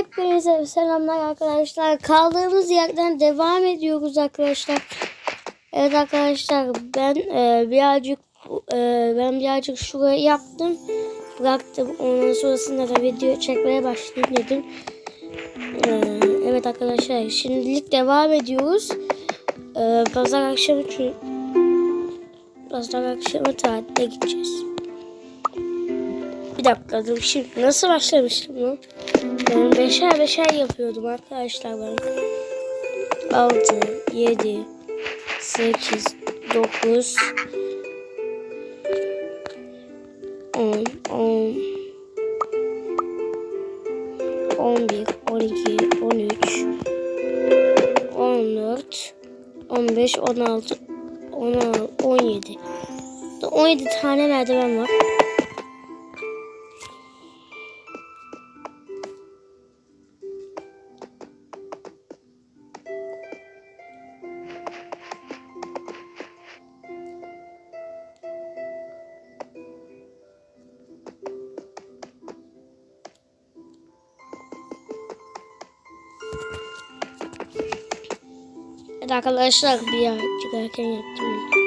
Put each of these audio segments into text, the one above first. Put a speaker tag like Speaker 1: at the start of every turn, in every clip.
Speaker 1: Hepinize selamlar arkadaşlar. Kaldığımız yerden devam ediyoruz arkadaşlar. Evet arkadaşlar ben e, birazcık e, ben birazcık şurayı yaptım. Bıraktım. Ondan sonrasında da video çekmeye başlayayım dedim. E, evet arkadaşlar şimdilik devam ediyoruz. E, pazar akşamı pazar akşamı tatile gideceğiz. Bir dakika dur şimdi nasıl başlamıştım lan? Ben beşer beşer yapıyordum arkadaşlar ben. 6, 7, 8, 9, 10, 10, 11, 12, 13, 14, 15, 16, 16 17. 17 tane merdiven var. Arkadaşlar bir birazcık erken yaptım.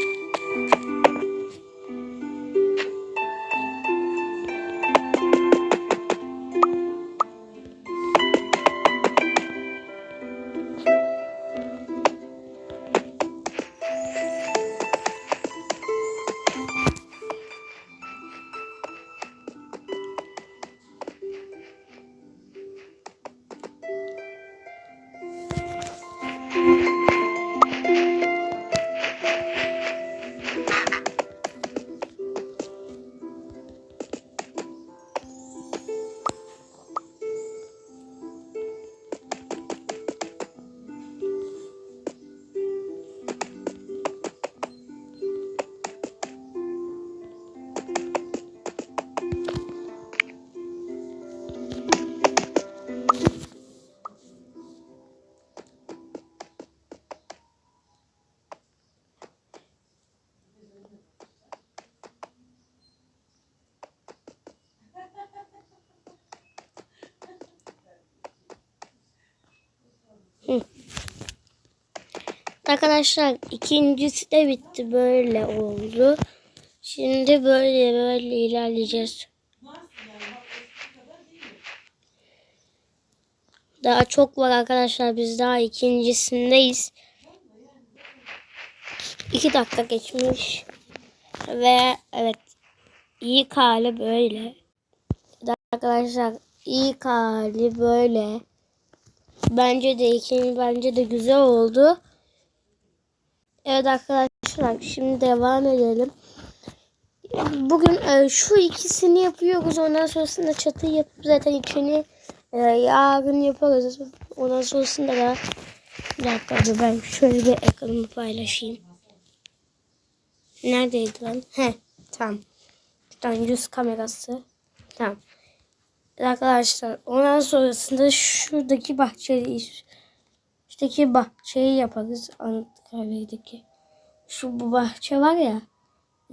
Speaker 1: Arkadaşlar ikincisi de bitti böyle oldu. Şimdi böyle böyle ilerleyeceğiz. Daha çok var arkadaşlar. Biz daha ikincisindeyiz. İki dakika geçmiş. Ve evet ilk hali böyle. Arkadaşlar ilk hali böyle. Bence de ikinci bence de güzel oldu. Evet arkadaşlar şimdi devam edelim. Bugün e, şu ikisini yapıyoruz. Ondan sonrasında çatı yapıp zaten içini e, yarın yaparız. Ondan sonrasında da bir dakika dur ben şöyle bir ekranımı paylaşayım. Neredeydi lan? He tamam. Şuradan yüz kamerası. Tamam. Arkadaşlar ondan sonrasında şuradaki bahçeyi şuradaki bahçeyi yaparız. Anıtkabir'deki. Şu bu bahçe var ya.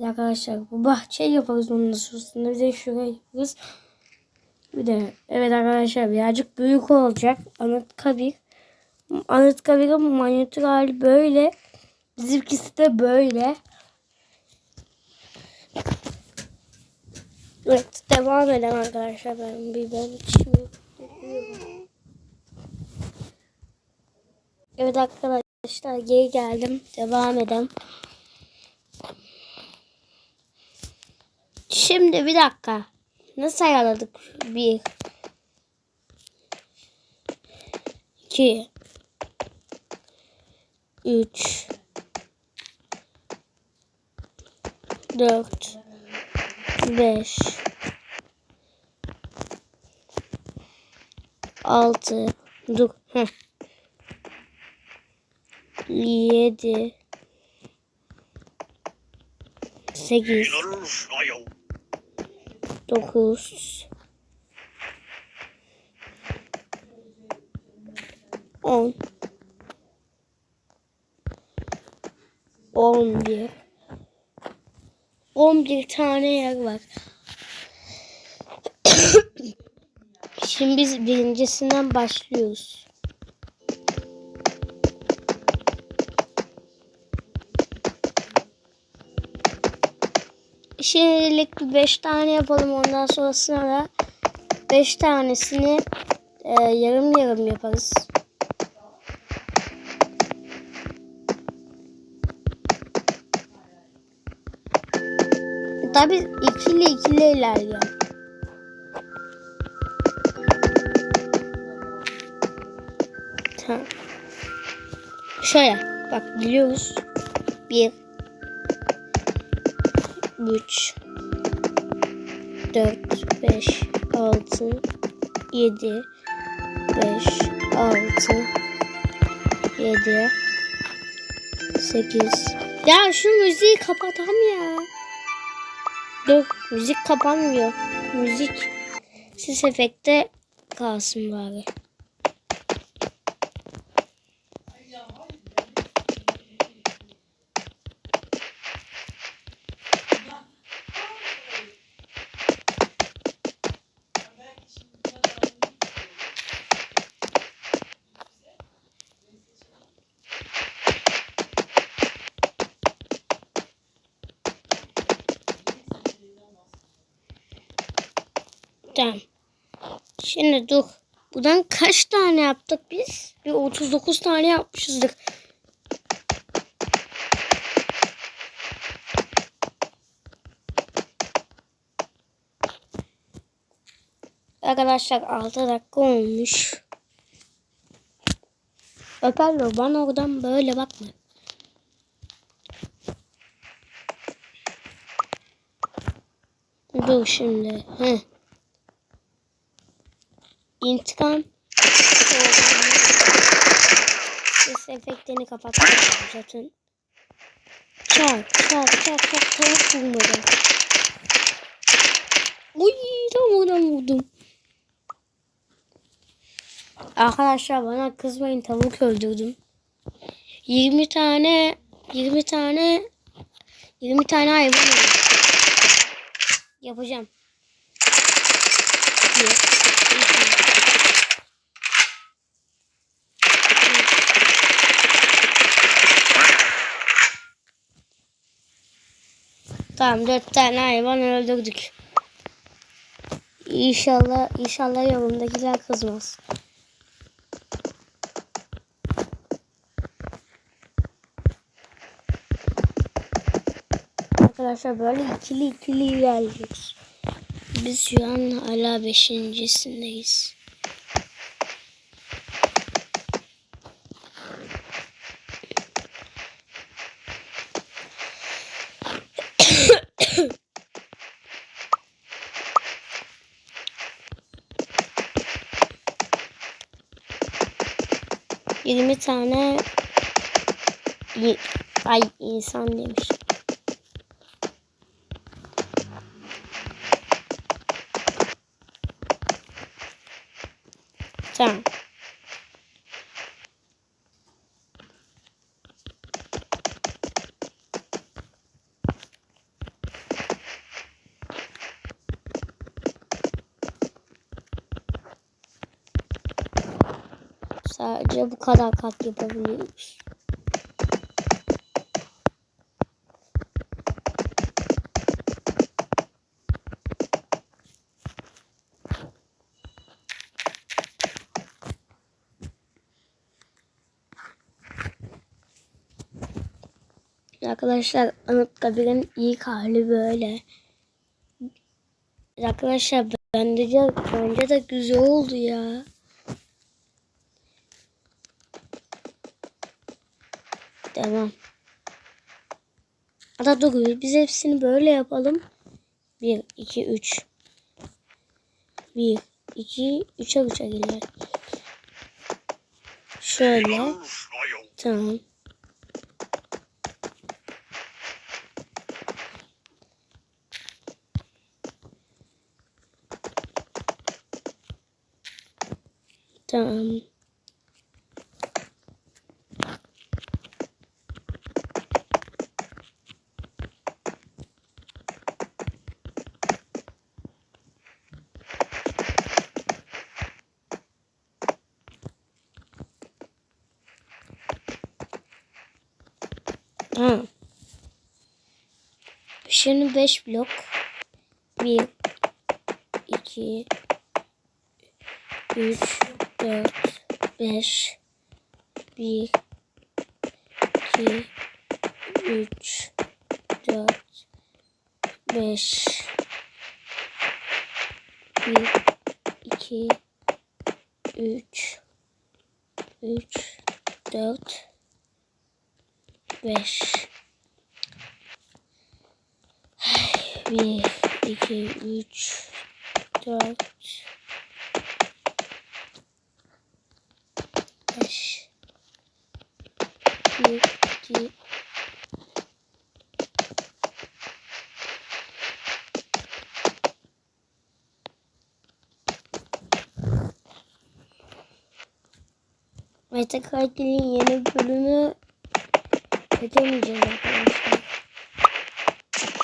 Speaker 1: Arkadaşlar bu bahçeyi yaparız ondan sonrasında. Bir de şurayı yaparız. Bir de evet arkadaşlar birazcık büyük olacak. Anıtkabir. Anıtkabir'in manyetür hali böyle. Bizimkisi de böyle. Evet devam edelim arkadaşlar. Ben bir ben içimi Evet arkadaşlar geri geldim. Devam edelim. Şimdi bir dakika. Nasıl ayarladık? Bir. iki, Üç. Dört. 5 6 dur heh. 7 8 9 10 11 11 tane yer var. Şimdi biz birincisinden başlıyoruz. Şimdilik bir 5 tane yapalım. Ondan sonrasında da 5 tanesini e, yarım yarım yaparız. Tabi ikili ikili ilerliyor. Tamam. Şöyle bak biliyoruz. Bir, üç, dört, beş, altı, yedi, beş, altı, yedi, sekiz. Ya şu müziği kapatam ya. Dur müzik kapanmıyor. Müzik ses efekte kalsın bari. Tamam. Şimdi dur. Buradan kaç tane yaptık biz? Bir 39 tane yapmışızdır. Arkadaşlar 6 dakika olmuş. Öperler bana oradan böyle bakma. Dur şimdi. Heh. İntikam. Ses efektlerini kapattım zaten. Çak çak çak çak tavuk vurmadı. Uy tam oradan vurdum. Arkadaşlar bana kızmayın tavuk öldürdüm. 20 tane 20 tane 20 tane hayvan. Yapacağım. Bir, iki, Tamam dört tane hayvan öldürdük. İnşallah inşallah yolundakiler kızmaz. Arkadaşlar böyle ikili ikili ilerliyoruz. Biz şu an hala beşincisindeyiz. Tane ay insan demiş. Tamam. Sadece bu kadar kat yapabiliyoruz. Arkadaşlar Anıtkabir'in ilk hali böyle. Arkadaşlar bence de, bence de güzel oldu ya. Devam. Hatta dur biz hepsini böyle yapalım. 1, 2, 3. 1, 2, 3'e 3'e gelir. Şöyle. Tamam. Ha. Şimdi 5 blok. 1 2 3 4 5 1 2 3 4 5 1 2 3 3 4 5 1 2 3 4 5 1 2 Mete Katil'in yeni bölümü çekemeyeceğiz arkadaşlar.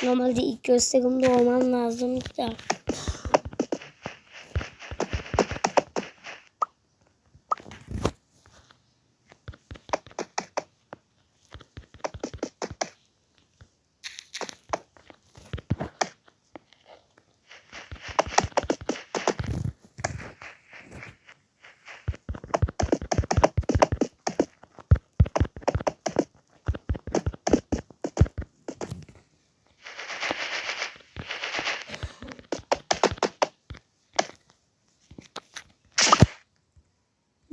Speaker 1: Normalde ilk gösterimde olmam lazım da.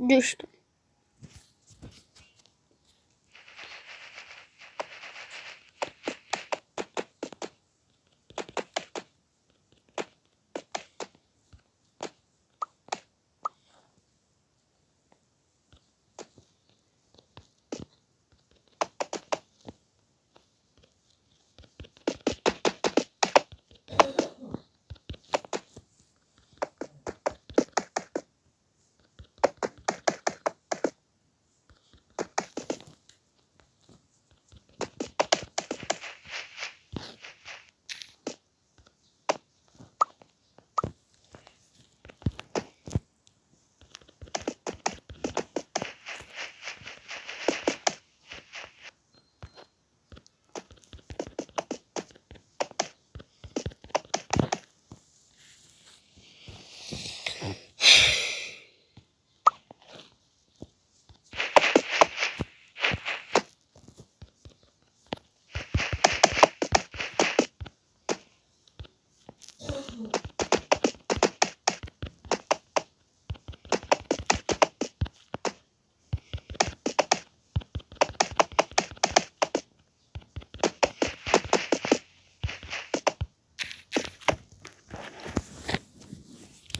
Speaker 1: Düştüm.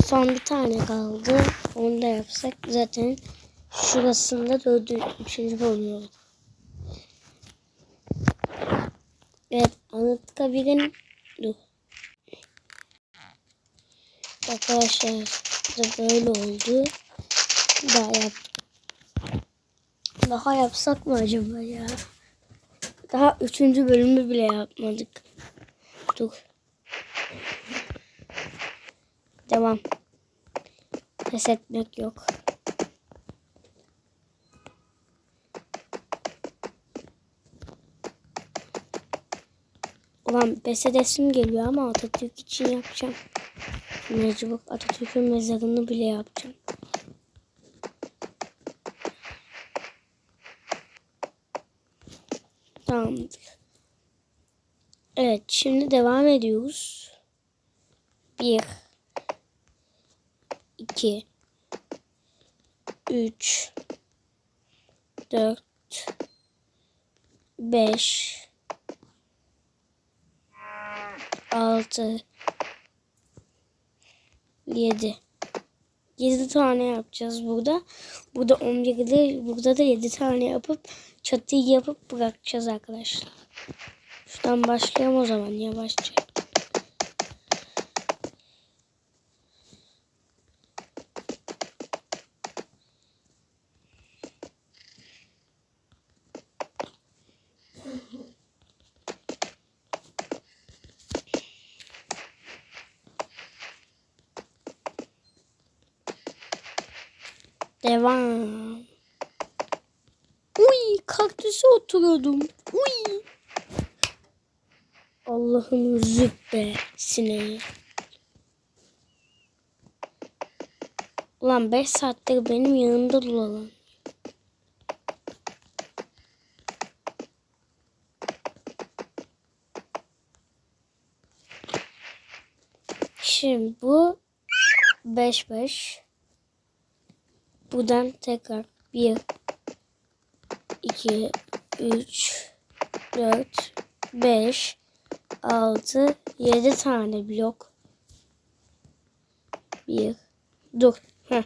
Speaker 1: Son bir tane kaldı. Onu da yapsak zaten şurasında dördü, üçüncü bölüm olur. Evet Anıtkabir'in dur. Arkadaşlar da böyle oldu. Daha yap. Daha yapsak mı acaba ya? Daha üçüncü bölümü bile yapmadık. Dur. Devam. Pes etmek yok. Ulan pes edesim geliyor ama Atatürk için yapacağım. Mecbur Atatürk'ün mezarını bile yapacağım. Tamamdır. Evet şimdi devam ediyoruz. Bir. 2 3 4 5 6 7 7 tane yapacağız burada. Burada 11'de burada da 7 tane yapıp çatıyı yapıp bırakacağız arkadaşlar. Şuradan başlayalım o zaman yavaşça. Devam. Uy kaktüse oturuyordum. Uy. Allah'ım züppe sineği. Ulan 5 saattir benim yanımda dolan. Şimdi bu 5 5. Buradan tekrar 1 2 3 4 5 6 7 tane blok. 1 Dur. Heh.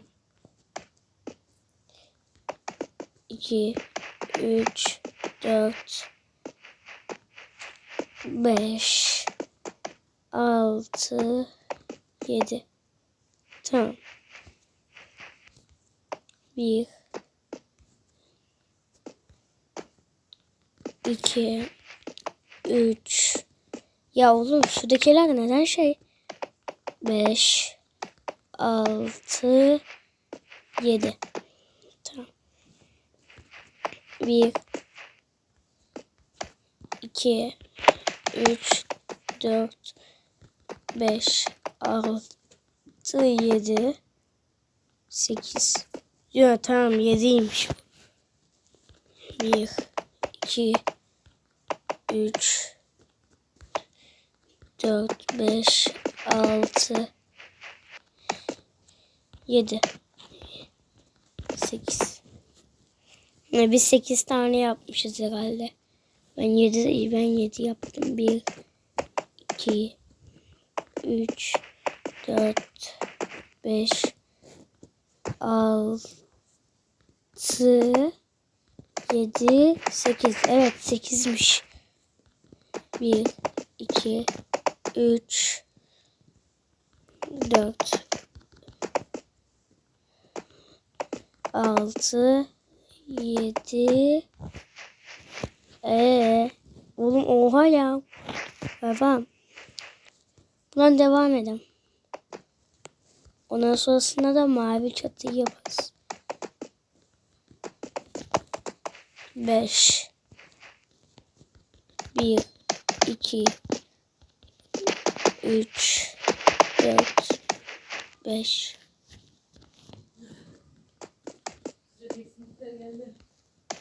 Speaker 1: 2 3 4 5 6 7 Tamam. 1 2 3 Ya oğlum şuradakiler neden şey? 5 6 7 Tamam. 1 2 3 4 5 6 7 8 Ya tamam 7'ymiş. 1 2 3 4 5 6 7 8 ne biz 8 tane yapmışız herhalde. Ben 7 ben 7 yaptım. 1 2 3 4 5 6 7 8 evet 8'miş. 1 2 3 4 6 7 Ee, oğlum oha ya. Babam. Bundan devam edelim. Ondan sonrasında da mavi çatıyı yaparız. 5 1 2 3 4 5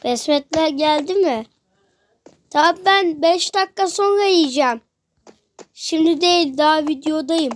Speaker 1: Besmetler geldi mi? Tamam ben 5 dakika sonra yiyeceğim. Şimdi değil daha videodayım.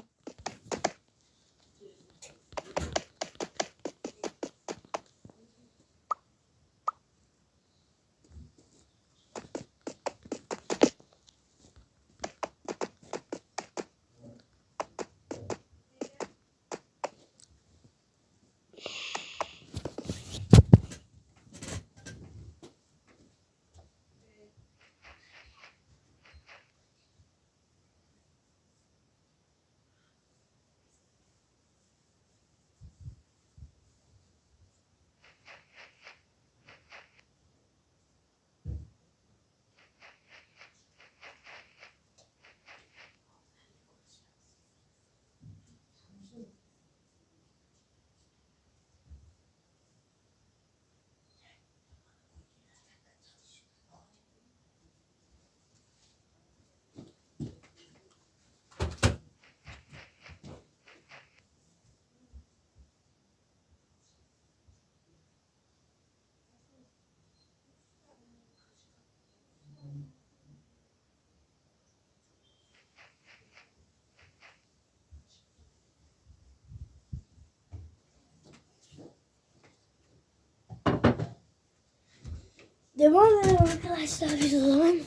Speaker 1: Devam edelim arkadaşlar biz o zaman.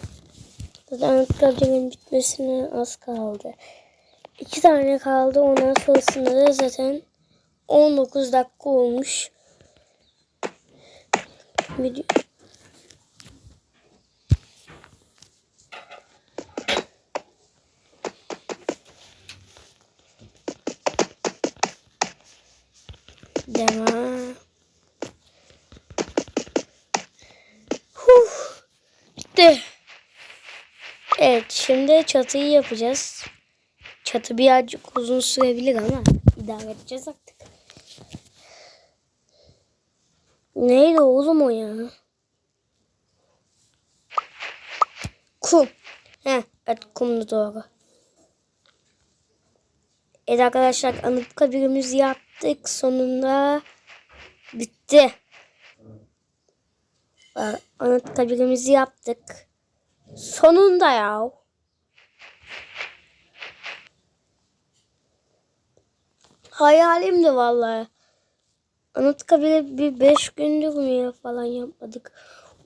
Speaker 1: Zaten Anıtkabir'in bitmesine az kaldı. İki tane kaldı. Ondan sonrasında da zaten 19 dakika olmuş. Video. Devam. Huh. Bitti. Evet şimdi çatıyı yapacağız. Çatı birazcık uzun sürebilir ama idare edeceğiz artık. Neydi oğlum o ya? Kum. Heh, evet kumlu doğru. Evet arkadaşlar Anıtkabir'imizi yaptık. Sonunda bitti. Bak, Anıtkabir'imizi yaptık. Sonunda ya. Hayalimdi vallahi. Anıtkabir'i bir beş gündür mü falan yapmadık.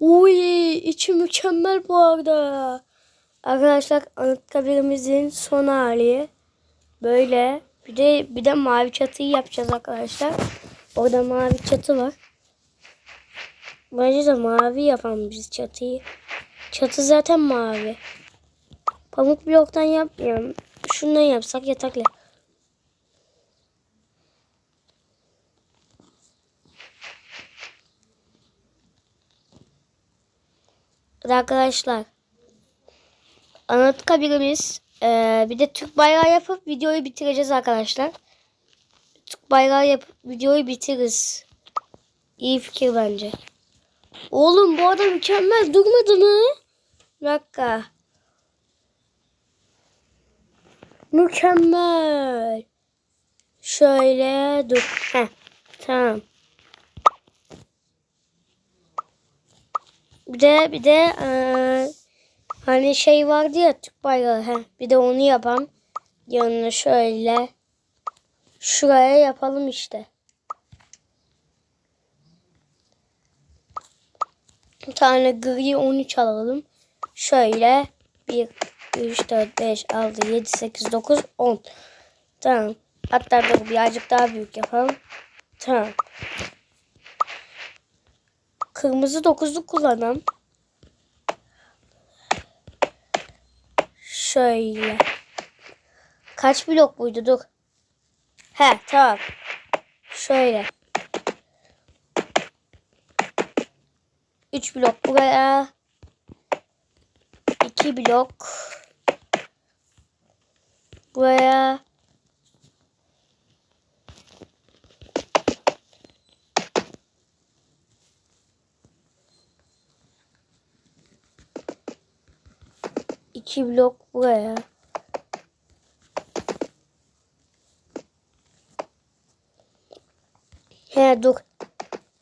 Speaker 1: Uy içi mükemmel bu arada. Arkadaşlar Anıtkabir'imizin son hali. Böyle. Bir de bir de mavi çatıyı yapacağız arkadaşlar. Orada mavi çatı var. Bence de mavi yapalım biz çatıyı. Çatı zaten mavi. Pamuk bloktan yapmayalım. Şundan yapsak yatakla. Arkadaşlar. Anıtkabir'imiz ee, bir de Türk bayrağı yapıp videoyu bitireceğiz arkadaşlar. Türk bayrağı yapıp videoyu bitiririz. İyi fikir bence. Oğlum bu adam mükemmel durmadı mı? Bir dakika. Mükemmel. Şöyle dur. Heh, tamam. Bir de bir de eee, hani şey vardı ya Türk bayrağı. Heh, bir de onu yapalım. Yanına şöyle şuraya yapalım işte. Bir tane gri 13 alalım. Şöyle 1, 3, 4, 5, 6, 7, 8, 9, 10. Tamam. Hatta dur birazcık daha büyük yapalım. Tamam. Kırmızı 9'lu kullanalım. Şöyle. Kaç blok buydu dur. He tamam. Şöyle. 3 blok buraya. 2 blok. Buraya. İki blok buraya. He dur.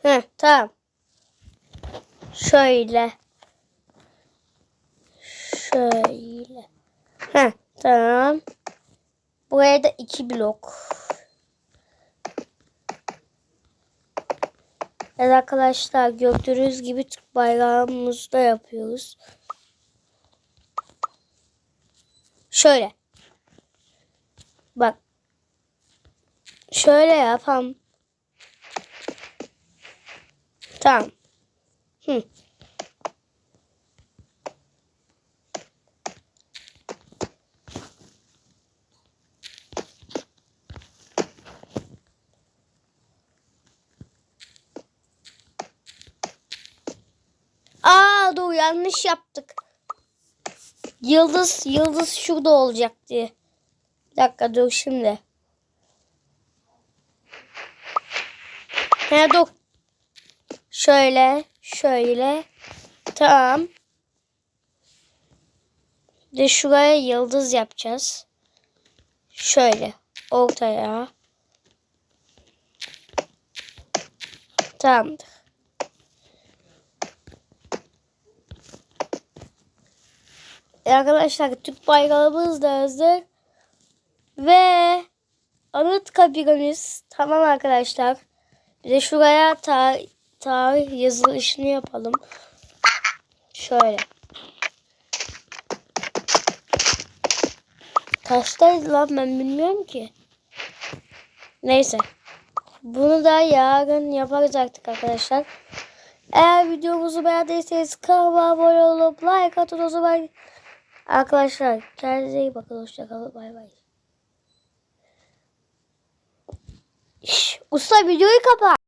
Speaker 1: He tamam. Şöyle. Şöyle. He tamam. Buraya da iki blok. Evet arkadaşlar gördüğünüz gibi Türk bayrağımızı da yapıyoruz. Şöyle. Bak. Şöyle yapalım. Tamam. Hı. Aa dur yanlış yaptık. Yıldız yıldız şurada olacak diye. Bir dakika dur şimdi. He dur. Şöyle şöyle. Tamam. De şuraya yıldız yapacağız. Şöyle ortaya. Tamamdır. E arkadaşlar Türk bayrağımız da hazır. Ve Anıtkabir'imiz tamam arkadaşlar. Bir de şuraya tarih, tarih yazılışını yapalım. Şöyle. Kaçtaydı lan ben bilmiyorum ki. Neyse. Bunu da yarın yaparız artık arkadaşlar. Eğer videomuzu beğendiyseniz kanalıma abone olup like atın o zaman. Arkadaşlar kendinize iyi bakın. Hoşçakalın. Bay bay. Usta videoyu kapat.